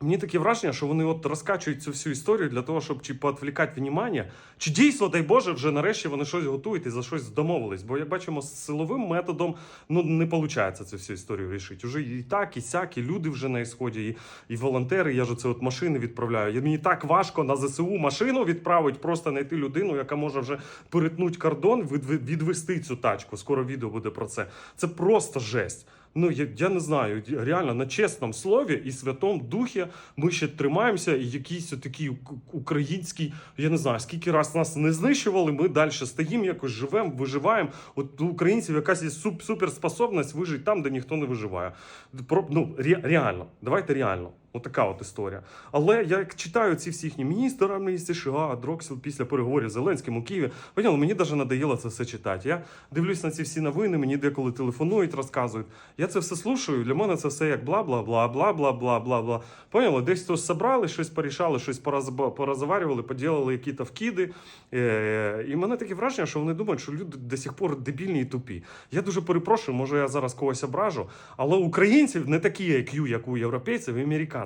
Мені таке враження, що вони от розкачують цю всю історію для того, щоб чи поотвлікати внимання, чи дійсно, дай Боже, вже нарешті вони щось готують і за щось домовились. Бо як бачимо, з силовим методом ну не виходить цю всю історію рішити. Уже і так, і сяк, і люди вже на ісході, і, і волонтери. Я ж оце от машини відправляю. І мені так важко на ЗСУ машину відправити, просто знайти людину, яка може вже перетнути кордон, від- відвести цю тачку. Скоро відео буде про це. Це просто жесть. Ну, я, я не знаю, реально на чесному слові і святому духі ми ще тримаємося, і якийсь такий український, я не знаю, скільки раз нас не знищували, ми далі стоїмо, якось живемо, виживаємо. От у українців якась є суп, суперспособність вижити там, де ніхто не виживає. Про, ну, ре, реально, давайте реально. Така от історія. Але я як читаю ці всі їхні міністра, амністії США, Дроксіл після переговорів з Зеленським у Києві. Поняли, мені навіть надоїло це все читати. Я дивлюсь на ці всі новини, мені деколи телефонують, розказують. Я це все слушаю. Для мене це все як бла, бла, бла, бла, бла, бла, бла, бла. Поняли, десь хтось собрали, щось порішали, щось пораз порозварювали, поділили якісь вкиди. Е, і мене таке враження, що вони думають, що люди до сих пор дебільні і тупі. Я дуже перепрошую, може я зараз когось ображу, але українців не такі IQ, як у європейців і американців.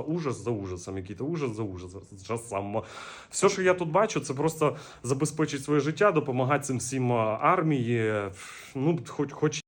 ужас за ужасом, який-то ужас за ужасом. Все, що я тут бачу, це просто забезпечить своє життя, допомагати цим всім армії. Ну, хоч, хоч